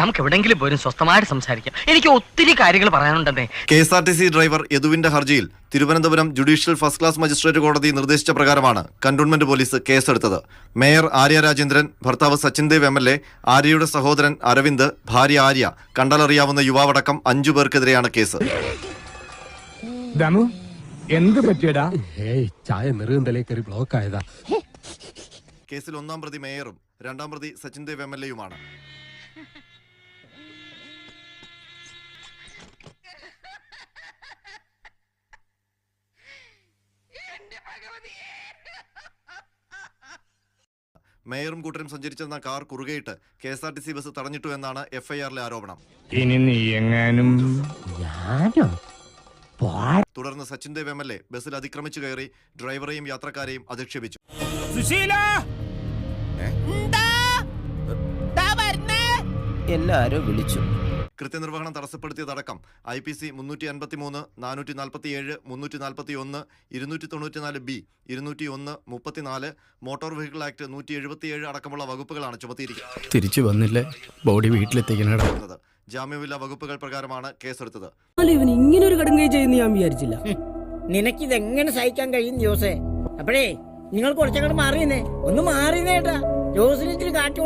നമുക്ക് എവിടെങ്കിലും പോലും സ്വസ്ഥമായിട്ട് സംസാരിക്കാം. എനിക്ക് ഒത്തിരി കാര്യങ്ങൾ പറയാനുണ്ടെന്നേ. K S R T C driver യദുവിന്റെ ഹർജിയിൽ Thiruvananthapuram judicial first class magistrate കോടതി നിർദ്ദേശിച്ച പ്രകാരമാണ് കന്റോൺമെന്റ് പോലീസ് കേസെടുത്തത്. മേയർ ആര്യ രാജേന്ദ്രൻ ഭർത്താവ് Sachin Dev M L A ആര്യയുടെ സഹോദരൻ അരവിന്ദ് ഭാര്യ ആര്യ കണ്ടാലറിയാവുന്ന യുവാവടക്കം അഞ്ചു പേർക്കെതിരെയാണ് കേസ്. എന്ത് പറ്റിയടാ? ഏയ് ചായ നെറുകന്തലേ കയറി ബ്ലോക്ക് ആയതാ. കേസിൽ ഒന്നാം പ്രതി മേയറും രണ്ടാം പ്രതി സച്ചിൻ ദേവ് എം എൽ എയുമാണ്. മേയറും കൂട്ടരും സഞ്ചരിച്ചിരുന്ന car കുറുകയിട്ട് K S R T C bus തടഞ്ഞിട്ടു എന്നാണ് എഫ്ഐആറിലെ ആരോപണം. ഇനി നീ എങ്ങാനും തുടർന്ന് Sachin Dev M L A ബസ്സിൽ അതിക്രമിച്ചു കയറി ഡ്രൈവറെയും യാത്രക്കാരെയും അധിക്ഷേപിച്ചു. എല്ലാരും വിളിച്ചു. കൃത്യനിർവഹണം തടസ്സപ്പെടുത്തിയതടക്കം ഐ പി സി മുന്നൂറ്റി അൻപത്തി മൂന്ന് നാനൂറ്റി നാൽപ്പത്തി ഏഴ് മുന്നൂറ്റി നാൽപ്പത്തി ഒന്ന് ഇരുന്നൂറ്റി തൊണ്ണൂറ്റിനാല് ബി ഇരുന്നൂറ്റി ഒന്ന് മുപ്പത്തിനാല് മോട്ടോർ വെഹിക്കിൾ ആക്ട് നൂറ്റി എഴുപത്തിയേഴ് അടക്കമുള്ള വകുപ്പുകളാണ് ചുമത്തിയിരിക്കുന്നത്. തിരിച്ചു വന്നില്ലേ. ബോഡി ജാമ്യമില്ലാ വകുപ്പുകൾ പ്രകാരമാണ് കേസെടുത്തത്. ഇവൻ ഇങ്ങനെ ഒരു കടുങ്കൈ ചെയ്യുന്ന ഞാൻ വിചാരിച്ചില്ല. നിനക്കിതെങ്ങനെ സഹിക്കാൻ കഴിയും ജോസേ? അപ്പോഴേ നിങ്ങൾ കുറച്ചങ്ങോട്ട് മാറിയെന്നേ. ഒന്ന് മാറിയെന്നേട്ടാ ജോസിന് ഇച്ചിരി കാറ്റ്